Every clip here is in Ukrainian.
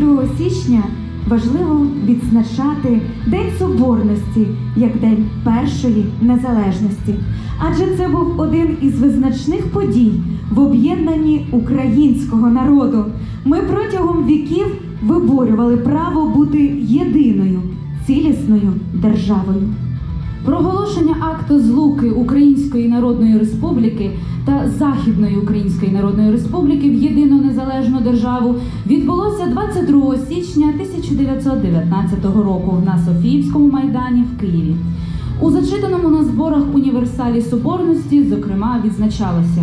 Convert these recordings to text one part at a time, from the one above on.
22 січня важливо відзначати День Соборності як День першої незалежності, адже це був один із визначних подій в об'єднанні українського народу. Ми протягом віків виборювали право бути єдиною, цілісною державою. Проголошення акту злуки Української Народної Республіки та Західної Української Народної Республіки в єдину незалежну державу відбулося 22 січня 1919 року на Софіївському майдані в Києві. У зачитаному на зборах універсалі Соборності, зокрема, відзначалося.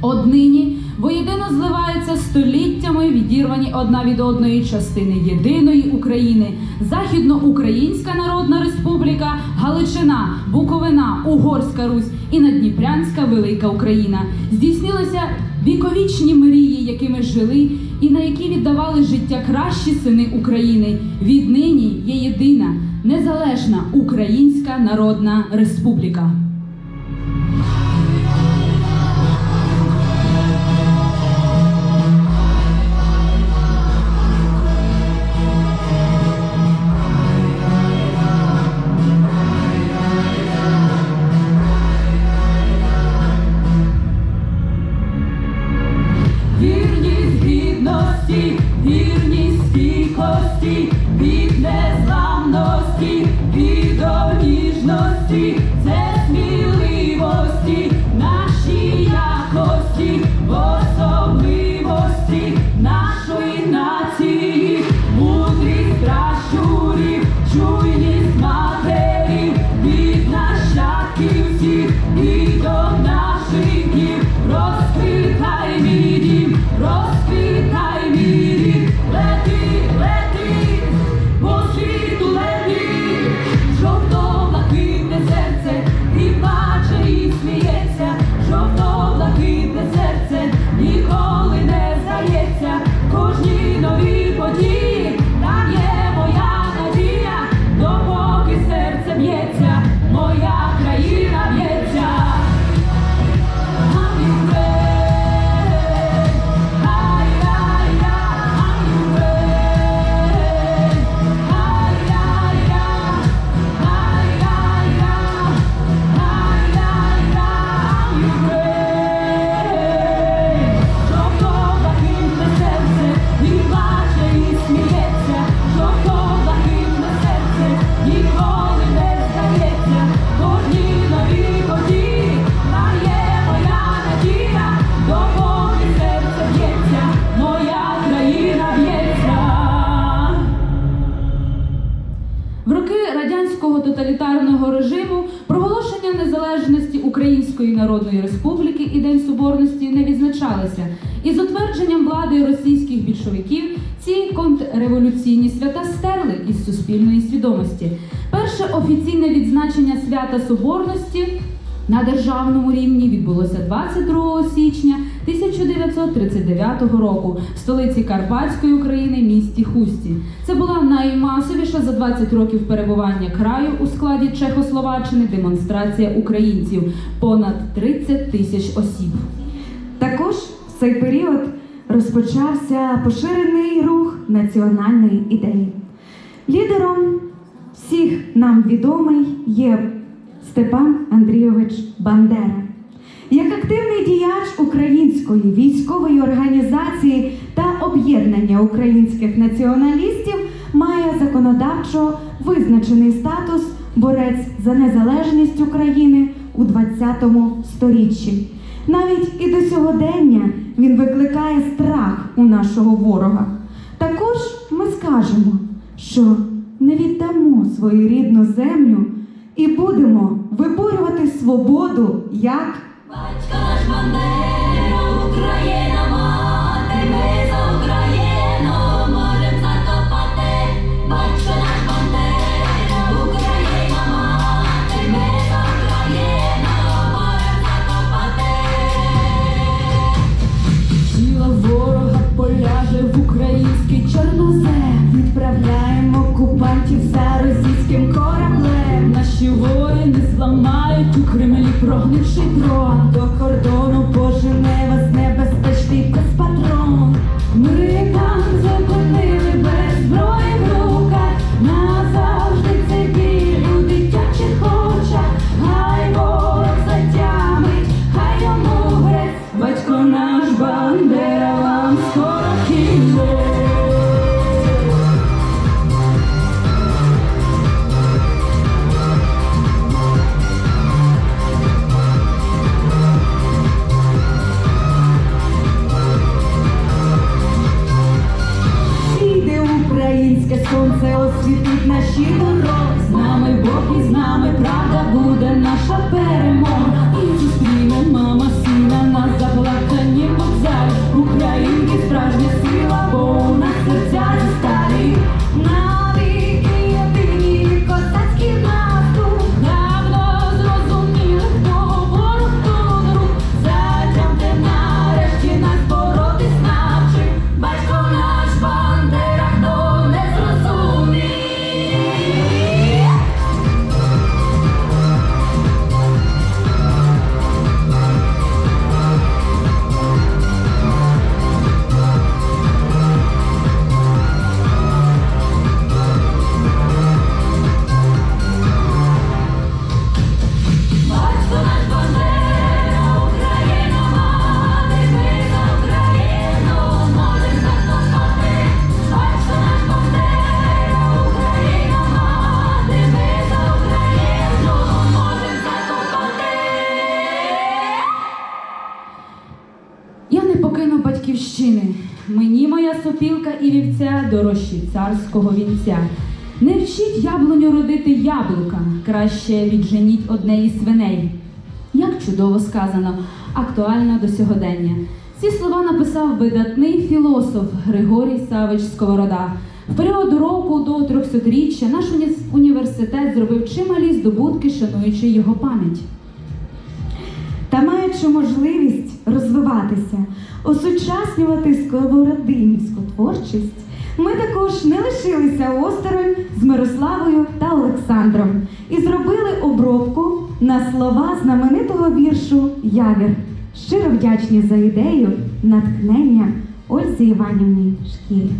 Однині воєдино зливаються століттями відірвані одна від одної частини єдиної України, Західноукраїнська Народна Республіка, Галичина, Буковина, Угорська Русь і Надніпрянська Велика Україна. Здійснилися віковічні мрії, якими жили і на які віддавали життя кращі сини України. Віднині є єдина незалежна Українська Народна Республіка. Вірність гідності, вірність стійкості, від незламності, від ніжності, це сміливості, Народної Республіки і День Соборності не відзначалися. І з утвердженням влади російських більшовиків ці контрреволюційні свята стерли із суспільної свідомості. Перше офіційне відзначення свята Соборності на державному рівні відбулося 22 січня 1939 року в столиці Карпатської України місті Хусті. Це була наймасовіша за 20 років перебування краю у складі Чехословаччини демонстрація українців понад 30 тисяч осіб. Також в цей період розпочався поширений рух національної ідеї. Лідером всіх нам відомий є Степан Андрійович Бандера. Як активний діяч української військової організації та об'єднання українських націоналістів має законодавчо визначений статус борець за незалежність України у 20 сторіччі. Навіть і до сьогодення він викликає страх у нашого ворога. Також ми скажемо, що не віддамо свою рідну землю і будемо виборювати свободу як Батька ж бандера, Україна має. Наші воїни зламають у Кремлі прогнивший дрон. До кордону пожене вас небезпечний безпатрон. Ми там Мені і вівця дорожчі царського вінця. Не вчіть яблуню родити яблука, краще відженіть одне із свиней. Як чудово сказано, актуально до сьогодення. Ці слова написав видатний філософ Григорій Савич Сковорода. В період року до 300-річчя наш університет зробив чималі здобутки, шануючи його пам'ять. Та маючи можливість розвиватися, осучаснювати сковородинівську творчість, ми також не лишилися осторонь з Мирославою та Олександром і зробили обробку на слова знаменитого віршу Явір. Щиро вдячні за ідею, натхнення Ользі Іванівні Шкіль.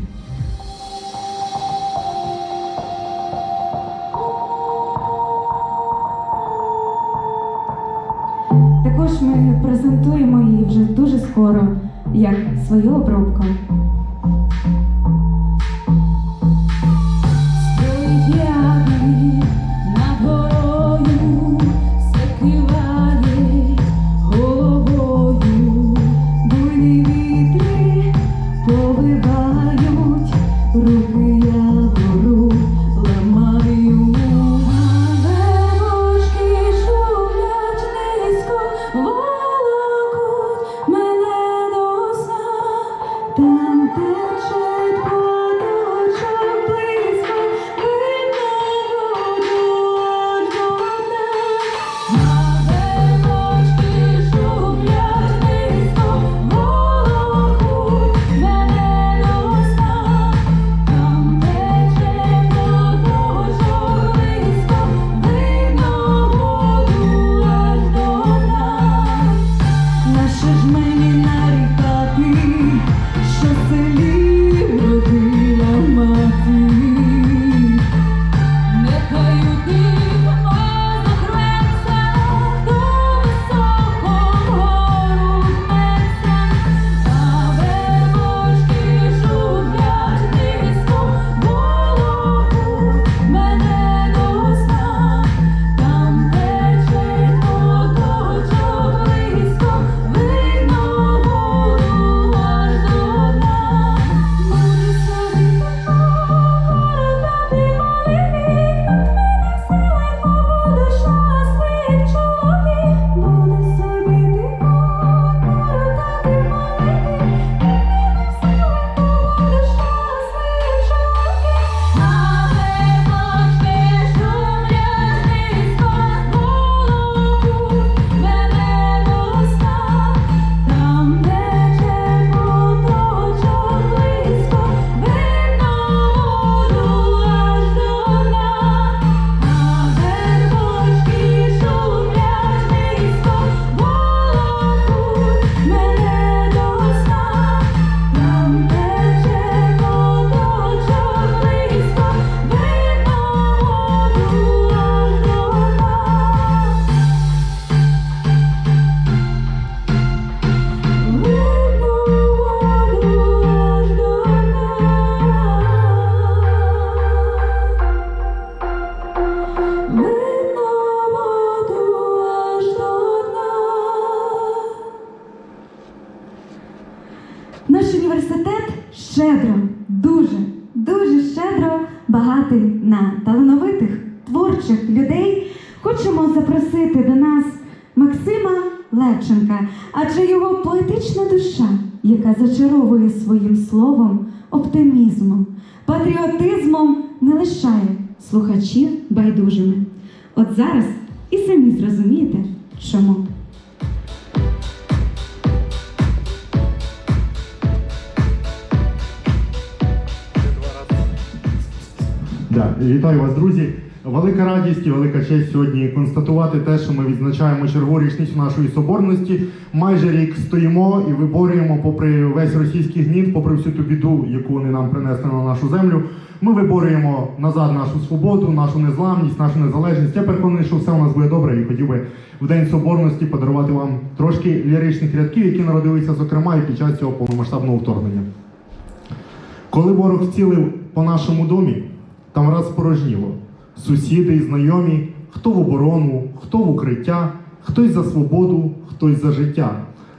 Скоро як свою обробку. Там тече словом, оптимізмом, патріотизмом, не лишає слухачів байдужими. От зараз і самі зрозумієте, чому. Да. Вітаю вас, друзі. Велика радість і велика честь сьогодні констатувати те, що ми відзначаємо чергову річницю нашої соборності. Майже рік стоїмо і виборюємо, попри весь російський гніт, попри всю ту біду, яку вони нам принесли на нашу землю. Ми виборюємо назад нашу свободу, нашу незламність, нашу незалежність. Я переконаний, що все у нас буде добре, і хотів би в день соборності подарувати вам трошки ліричних рядків, які народилися, зокрема, і під час цього повномасштабного вторгнення. Коли ворог вцілив по нашому домі, там раз порожніло. Сусіди і знайомі, хто в оборону, хто в укриття, хтось за свободу, хтось за життя.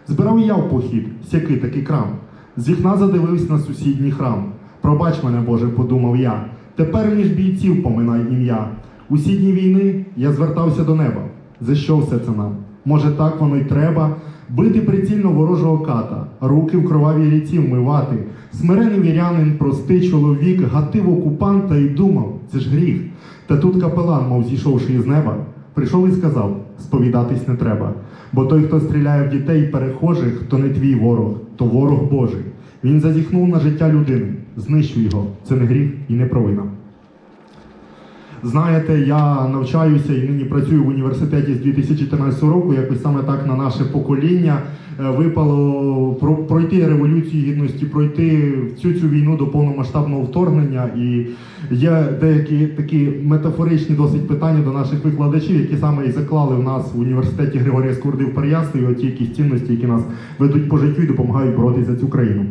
Збирав я в похід, сякий такий крам. З вікна задивився на сусідній храм. Пробач мене, Боже, подумав я. Тепер між бійців поминай ім'я. Усі дні війни я звертався до неба. За що все це нам? Може, так воно й треба? Бити прицільно ворожого ката, руки в кровавій ріці вмивати. Смирений вірянин, простий чоловік, гатив окупанта і думав, це ж гріх. Та тут капелан, мов зійшовши із неба, прийшов і сказав: сповідатись не треба. Бо той, хто стріляє в дітей перехожих, то не твій ворог, то ворог Божий. Він зазіхнув на життя людини. Знищуй його. Це не гріх і не провина. Знаєте, я навчаюся і нині працюю в університеті з 2014 року. Якось саме так на наше покоління е, випало пройти революцію гідності, пройти всю цю війну до повномасштабного вторгнення. І є деякі такі метафоричні досить питання до наших викладачів, які саме і заклали в нас в університеті Григорія Скурди в Переяславі, оті якісь цінності, які нас ведуть по життю і допомагають боротися за цю країну.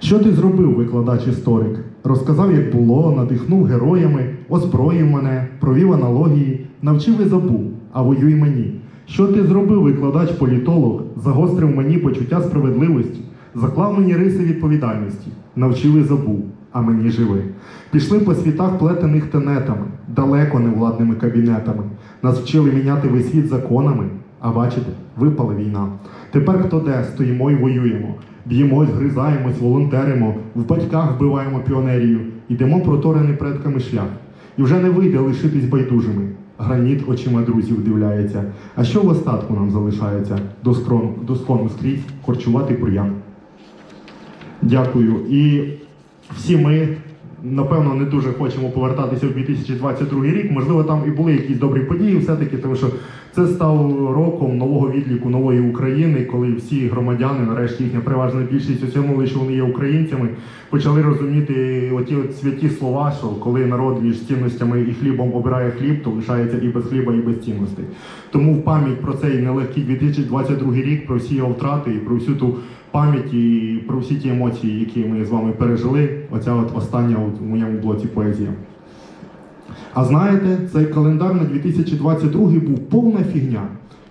Що ти зробив, викладач історик? Розказав, як було, надихнув героями, озброїв мене, провів аналогії, навчив і забув, а воюй мені. Що ти зробив, викладач політолог, загострив мені почуття справедливості, заклав мені риси відповідальності, навчив і забув, а мені живи. Пішли по світах плетених тенетами, далеко невладними кабінетами. Нас вчили міняти весь світ законами, а бачите, випала війна. Тепер хто де стоїмо і воюємо. Б'ємось, гризаємось, волонтеримо, в батьках вбиваємо піонерію, йдемо проторений предками шлях. І вже не вийде лишитись байдужими. Граніт очима друзів дивляється. А що в остатку нам залишається? Доскрону, доскону скрізь корчувати бур'ян. Дякую. І всі ми, напевно, не дуже хочемо повертатися в 2022 рік. Можливо, там і були якісь добрі події, все-таки, тому що це став роком нового відліку нової України, коли всі громадяни, нарешті їхня переважна більшість усвідомили, що вони є українцями, почали розуміти оті от святі слова, що коли народ між цінностями і хлібом обирає хліб, то лишається і без хліба, і без цінностей. Тому в пам'ять про цей нелегкий 2022 рік, про всі його втрати і про всю ту пам'ять і про всі ті емоції, які ми з вами пережили. Оця от остання у моєму блоці поезія. А знаєте, цей календар на 2022 був повна фігня.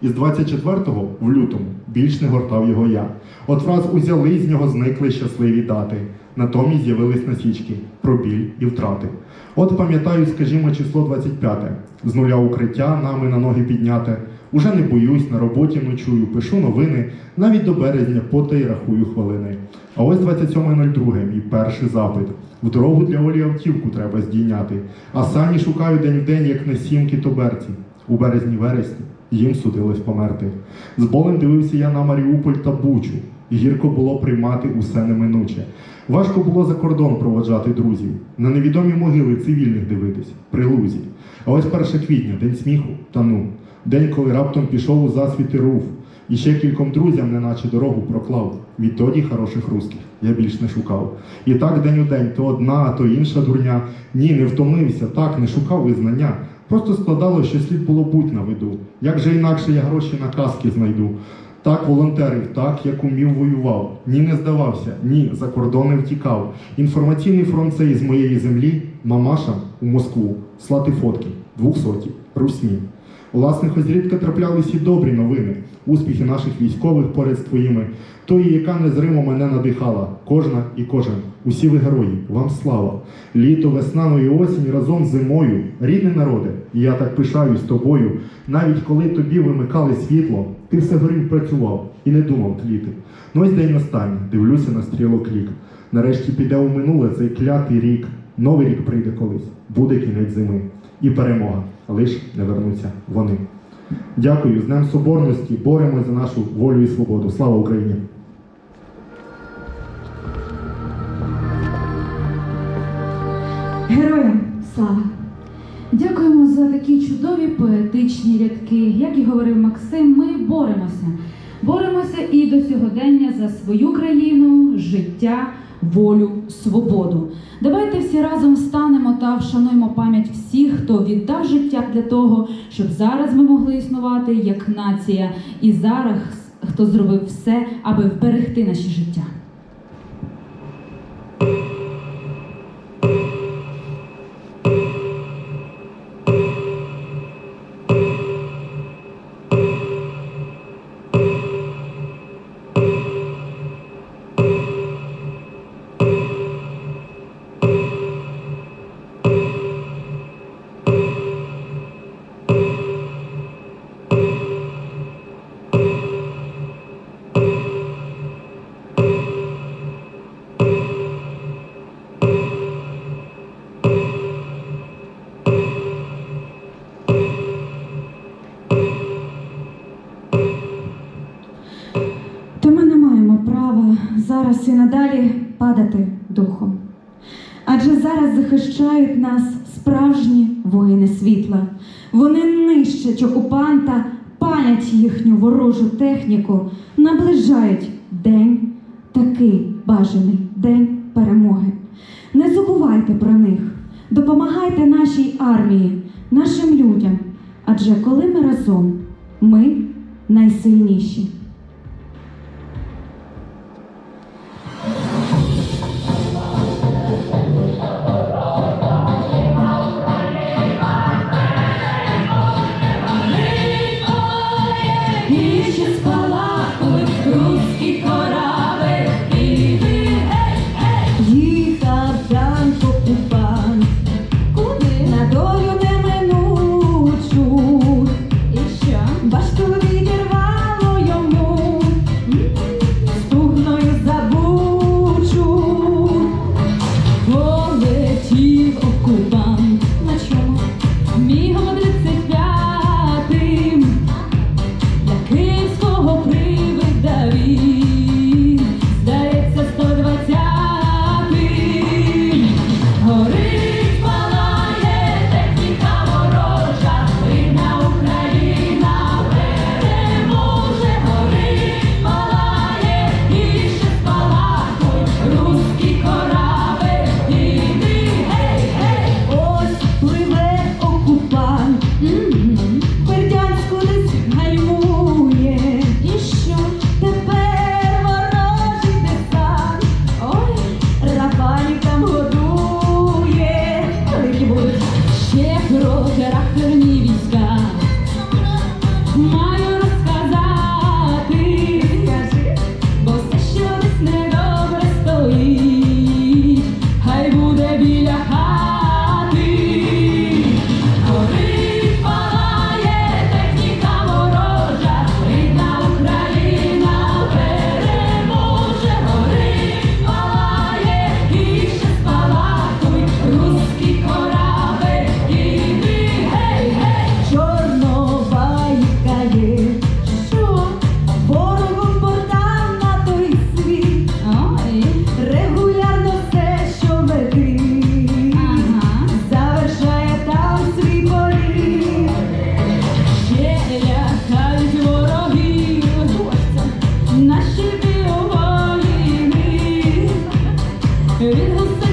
І з 24-го в лютому більш не гортав його я. От враз узяли з нього зникли щасливі дати. Натомість з'явились насічки про біль і втрати. От пам'ятаю, скажімо, число 25. З нуля укриття нами на ноги підняте. Уже не боюсь, на роботі ночую, пишу новини, навіть до березня пота й рахую хвилини. А ось 27.02, мій перший запит. В дорогу для Олі автівку треба здійняти. А сані шукаю день в день, як на сімки тоберці. У березні вересні їм судилось померти. З болем дивився я на Маріуполь та Бучу. Гірко було приймати усе неминуче. Важко було за кордон проводжати друзів, на невідомі могили цивільних дивитись, при лузі. А ось 1 квітня, день сміху та ну, день, коли раптом пішов у засвіти руф, і ще кільком друзям, неначе дорогу проклав. Відтоді хороших русських я більш не шукав. І так день у день, то одна, то інша дурня. Ні, не втомився, так, не шукав визнання. Просто складало, що слід було будь на виду. Як же інакше я гроші на каски знайду. Так волонтерив, так як умів воював. Ні, не здавався, ні, за кордони втікав. Інформаційний фронт цей з моєї землі, мамаша у Москву, слати фотки, двохсоті, русні. Власне, хоч зрідка траплялись і добрі новини, успіхи наших військових поряд з твоїми, тої, яка незримо мене надихала, кожна і кожен. Усі ви герої, вам слава. Літо, весна, ну і осінь разом з зимою. Рідний народе, я так пишаюсь тобою. Навіть коли тобі вимикали світло, ти все горів працював і не думав тліти. Ну ось день останній, дивлюся на стрілок лік. Нарешті піде у минуле цей клятий рік. Новий рік прийде колись, буде кінець зими. І перемога, лиш не вернуться вони. Дякую, з Днем Соборності, боремось за нашу волю і свободу. Слава Україні! Героям слава! Дякуємо за такі чудові поетичні рядки. Як і говорив Максим, ми боремося. Боремося і до сьогодення за свою країну, життя, волю, свободу. Давайте всі разом встанемо та вшануємо пам'ять всіх, хто віддав життя для того, щоб зараз ми могли існувати як нація, і зараз хто зробив все, аби вберегти наші життя. Зараз і надалі падати духом. Адже зараз захищають нас справжні воїни світла. Вони нищать окупанта, палять їхню ворожу техніку, наближають день, такий бажаний день перемоги. Не забувайте про них, допомагайте нашій армії, нашим людям. Адже коли ми разом, ми найсильніші. Dude,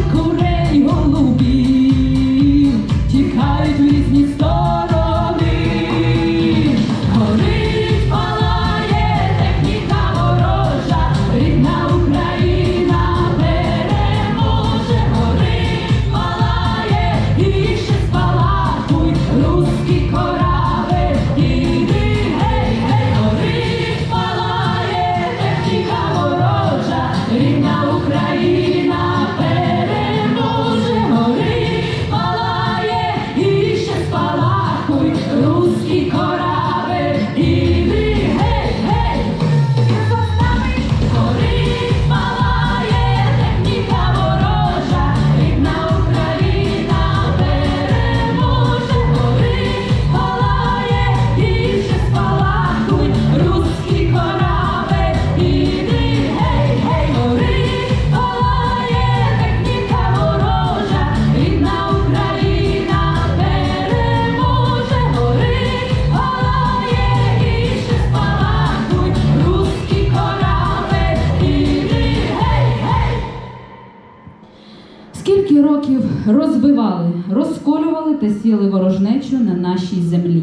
розколювали ворожнечу на нашій землі.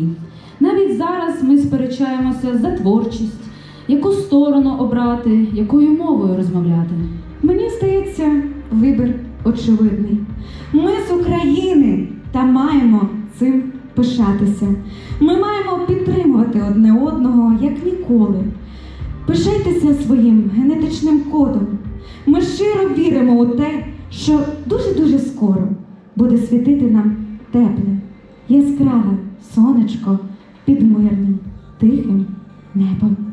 Навіть зараз ми сперечаємося за творчість, яку сторону обрати, якою мовою розмовляти. Мені здається, вибір очевидний. Ми з України та маємо цим пишатися. Ми маємо підтримувати одне одного як ніколи. Пишайтеся своїм генетичним кодом. Ми щиро віримо у те, що дуже-дуже скоро буде світити нам тепле, яскраве сонечко під мирним, тихим небом.